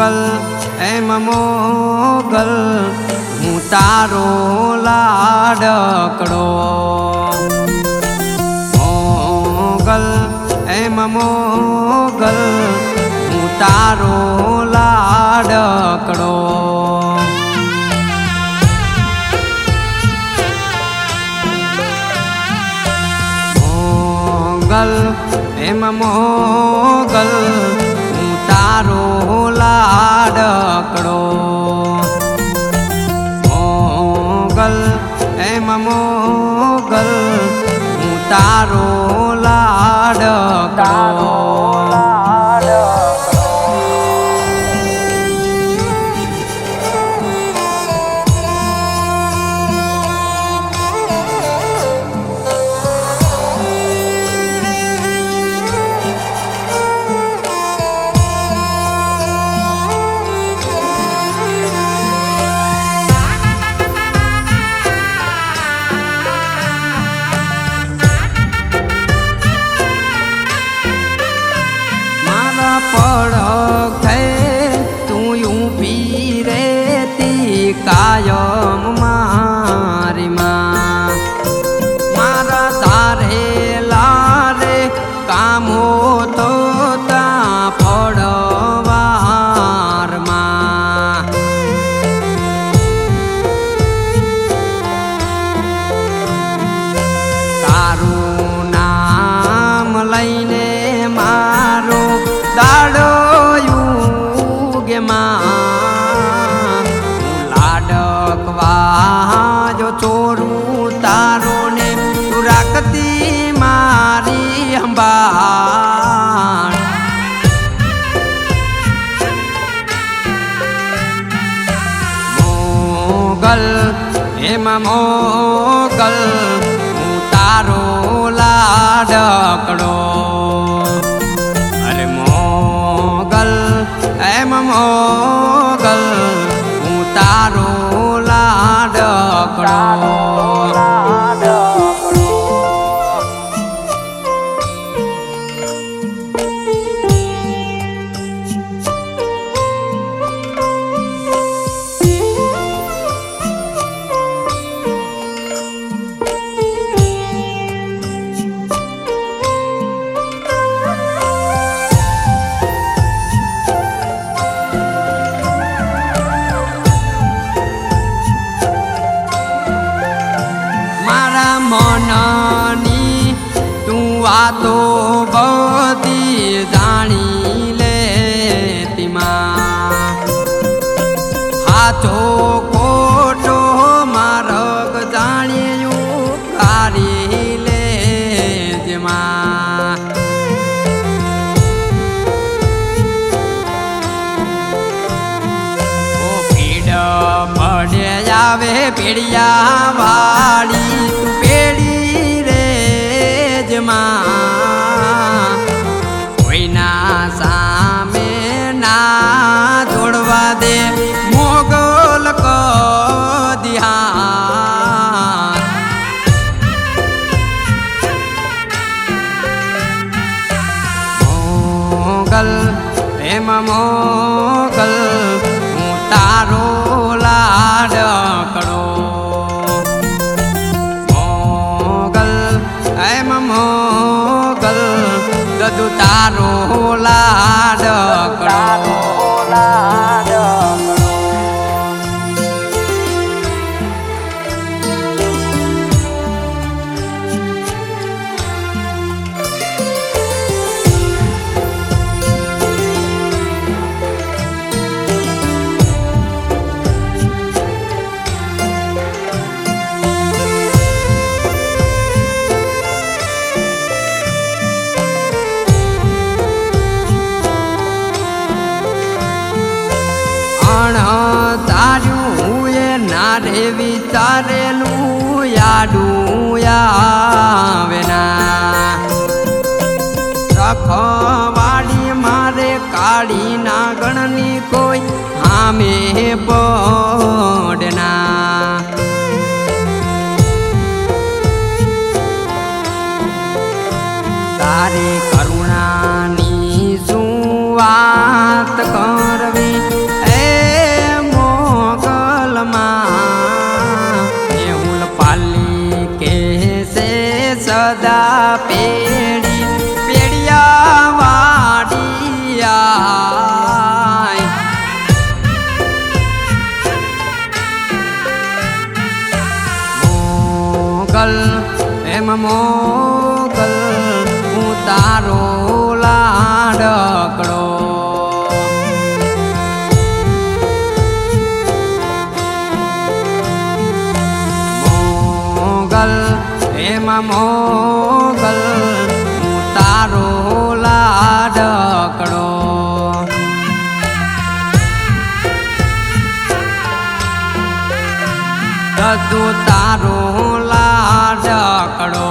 મોગલ, એમ મોગલ, હું તારો લાડકડો. મોગલ, એમ મોગલ, હું તારો લાડકડો. મોગલ, એમ મોગલ લાડકડો kayo. એમાં મોકલ હું તારો લાડકડો અરે મોગલ એમ મોગલ હું તારો લાડકડો વાતો બધી જાણી લે માં હાચો કોટો મારગ જાણ્યું કારી લે માં ઓ પડે આવે પીડિયા વાળી. મોગલ હું તારો લાડકડો મોકલ એમ મોકલ દદુ તારો લાડકડો નારે વિચારેલું યાડું આવે ના રખવાડી મારે કાળી ના ગણની કોઈ આમે પડના એમાં મોગલ તારો લાડકડો દદુ તારો લાડકડો